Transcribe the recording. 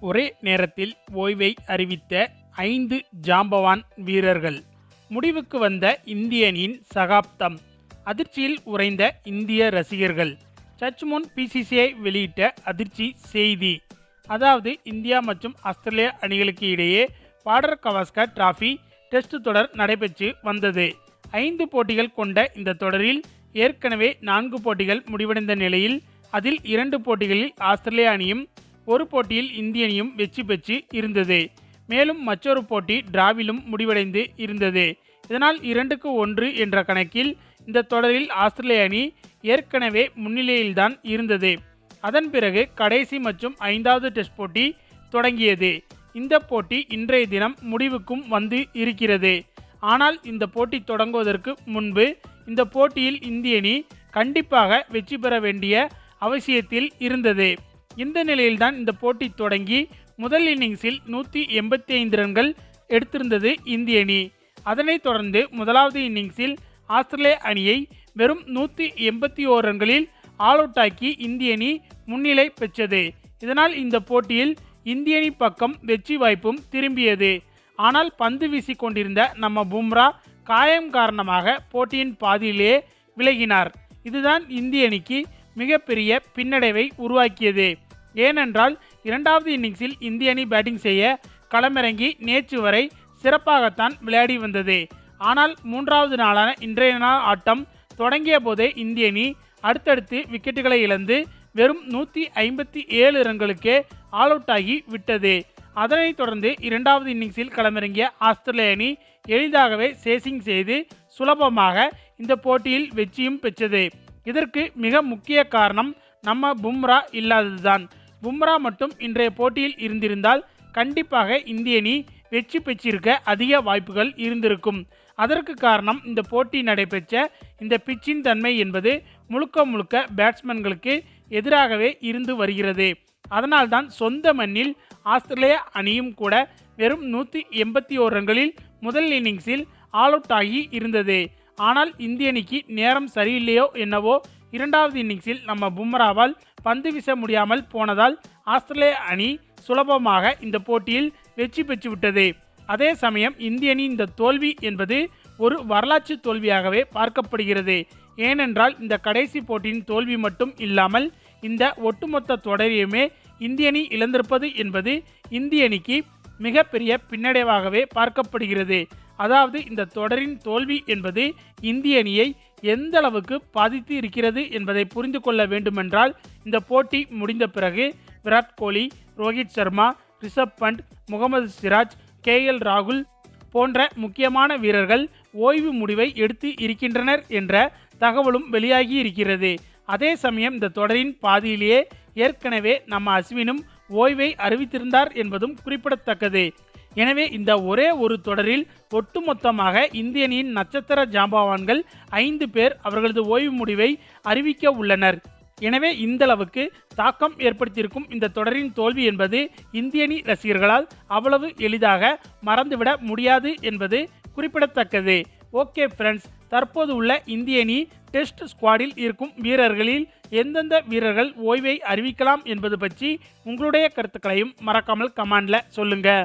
ஒரே நேரத்தில் ஓய்வை அறிவித்த ஐந்து ஜாம்பவான் வீரர்கள். முடிவுக்கு வந்த இந்திய அணியின் சகாப்தம். அதிர்ச்சியில் உறைந்த இந்திய ரசிகர்கள். சற்று முன் பிசிசிஐ வெளியிட்ட அதிர்ச்சி செய்தி. அதாவது இந்தியா மற்றும் ஆஸ்திரேலியா அணிகளுக்கு இடையே பாடர் கவாஸ்கர் டிராஃபி டெஸ்ட் தொடர் நடைபெற்று வந்தது. ஐந்து போட்டிகள் கொண்ட இந்த தொடரில் ஏற்கனவே நான்கு போட்டிகள் முடிவடைந்த நிலையில் அதில் இரண்டு போட்டிகளில் ஆஸ்திரேலியா அணியும் ஒரு போட்டியில் இந்திய அணியும் வெற்றி பெற்று இருந்தது. மேலும் மற்றொரு போட்டி டிராவிலும் முடிவடைந்து இருந்தது. இதனால் இரண்டுக்கு ஒன்று என்ற கணக்கில் இந்த தொடரில் ஆஸ்திரேலிய அணி ஏற்கனவே முன்னிலையில்தான் இருந்தது. அதன் பிறகு கடைசி மற்றும் ஐந்தாவது டெஸ்ட் போட்டி தொடங்கியது. இந்த போட்டி இன்றைய தினம் முடிவுக்கும் வந்து இருக்கிறது. ஆனால் இந்த போட்டி தொடங்குவதற்கு முன்பு இந்த போட்டியில் இந்திய அணி கண்டிப்பாக வெற்றி பெற வேண்டிய அவசியத்தில் இருந்தது. இந்த நிலையில்தான் இந்த போட்டி தொடங்கி முதல் இன்னிங்ஸில் நூற்றி எண்பத்தி ஐந்து ரன்கள் எடுத்திருந்தது இந்திய அணி. அதனைத் தொடர்ந்து முதலாவது இன்னிங்ஸில் ஆஸ்திரேலிய அணியை வெறும் நூற்றி எண்பத்தி ஓர் ரன்களில் ஆல் அவுட் ஆக்கி இந்திய அணி முன்னிலை பெற்றது. இதனால் இந்த போட்டியில் இந்திய அணி பக்கம் வெற்றி வாய்ப்பும் திரும்பியது. ஆனால் பந்து வீசி கொண்டிருந்த நம்ம பும்ரா காயம் காரணமாக போட்டியின் பாதியிலேயே விலகினார். இதுதான் இந்திய அணிக்கு மிகப்பெரிய பின்னடைவை உருவாக்கியது. ஏனென்றால் இரண்டாவது இன்னிங்ஸில் இந்திய அணி பேட்டிங் செய்ய களமிறங்கி நேற்று வரை சிறப்பாகத்தான் விளையாடி வந்தது. ஆனால் மூன்றாவது நாளான இன்றைய நாள் ஆட்டம் தொடங்கிய போதே இந்திய அணி அடுத்தடுத்து விக்கெட்டுகளை இழந்து வெறும் நூற்றி ஐம்பத்தி ஏழு ரன்களுக்கே ஆல் அவுட் ஆகி விட்டது. அதனைத் தொடர்ந்து இரண்டாவது இன்னிங்ஸில் களமிறங்கிய ஆஸ்திரேலிய அணி எளிதாகவே சேசிங் செய்து சுலபமாக இந்த போட்டியில் வெற்றியும் பெற்றது. இதற்கு மிக முக்கிய காரணம் நம்ம பும்ரா இல்லாததுதான். பும்ரா மட்டும் இன்றைய போட்டியில் இருந்திருந்தால் கண்டிப்பாக இந்திய அணி வெற்றி பெற்றிருக்க அதிக வாய்ப்புகள் இருந்திருக்கும். அதற்கு காரணம் இந்த போட்டி நடைபெற்ற இந்த பிச்சின் தன்மை என்பது முழுக்க முழுக்க பேட்ஸ்மேன்களுக்கு எதிராகவே இருந்து வருகிறது. அதனால்தான் சொந்த மண்ணில் ஆஸ்திரேலிய அணியும் கூட வெறும் நூற்றி எண்பத்தி ஓர் ரன்களில் முதல் இன்னிங்ஸில் ஆல் அவுட் ஆகி இருந்தது. ஆனால் இந்திய அணிக்கு நேரம் சரியில்லையோ என்னவோ இரண்டாவது இன்னிங்ஸில் நம்ம பும்ராவால் பந்து வீச முடியாமல் போனதால் ஆஸ்திரேலிய அணி சுலபமாக இந்த போட்டியில் வெற்றி பெற்றுவிட்டது. அதே சமயம் இந்திய அணி இந்த தோல்வி என்பது ஒரு வரலாற்று தோல்வியாகவே பார்க்கப்படுகிறது. ஏனென்றால் இந்த கடைசி போட்டியின் தோல்வி மட்டும் இல்லாமல் இந்த ஒட்டுமொத்த தொடரையுமே இந்திய அணி இழந்திருப்பது என்பது இந்திய அணிக்கு மிகப்பெரிய பின்னடைவாகவே பார்க்கப்படுகிறது. அதாவது இந்த தொடரின் தோல்வி என்பது இந்திய அணியை எந்த அளவுக்கு பாதித்து இருக்கிறது என்பதை புரிந்து கொள்ள வேண்டுமென்றால் இந்த போட்டி முடிந்த பிறகு விராட் கோலி ரோஹித் சர்மா ரிஷப் பண்ட் முகமது சிராஜ் கே எல் ராகுல் போன்ற முக்கியமான வீரர்கள் ஓய்வு முடிவை எடுத்து இருக்கின்றனர் என்ற தகவலும் வெளியாகி இருக்கிறது. அதே சமயம் இந்த தொடரின் பாதியிலேயே ஏற்கனவே நம்ம அஸ்வினும் ஓய்வை அறிவித்திருந்தார் என்பதும் குறிப்பிடத்தக்கது. எனவே இந்த ஒரே ஒரு தொடரில் ஒட்டுமொத்தமாக இந்திய அணியின் நட்சத்திர ஜாம்பவான்கள் ஐந்து பேர் அவர்களது ஓய்வு முடிவை அறிவிக்க உள்ளனர். எனவே இந்தளவுக்கு தாக்கம் ஏற்படுத்தியிருக்கும் இந்த தொடரின் தோல்வி என்பது இந்திய அணி ரசிகர்களால் அவ்வளவு எளிதாக மறந்துவிட முடியாது என்பது குறிப்பிடத்தக்கது. ஓகே ஃப்ரெண்ட்ஸ் தற்போது உள்ள இந்திய அணி டெஸ்ட் ஸ்குவாடில் இருக்கும் வீரர்களில் எந்தெந்த வீரர்கள் ஓய்வை அறிவிக்கலாம் என்பது பற்றி உங்களுடைய கருத்துக்களையும் மறக்காமல் கமெண்டில் சொல்லுங்கள்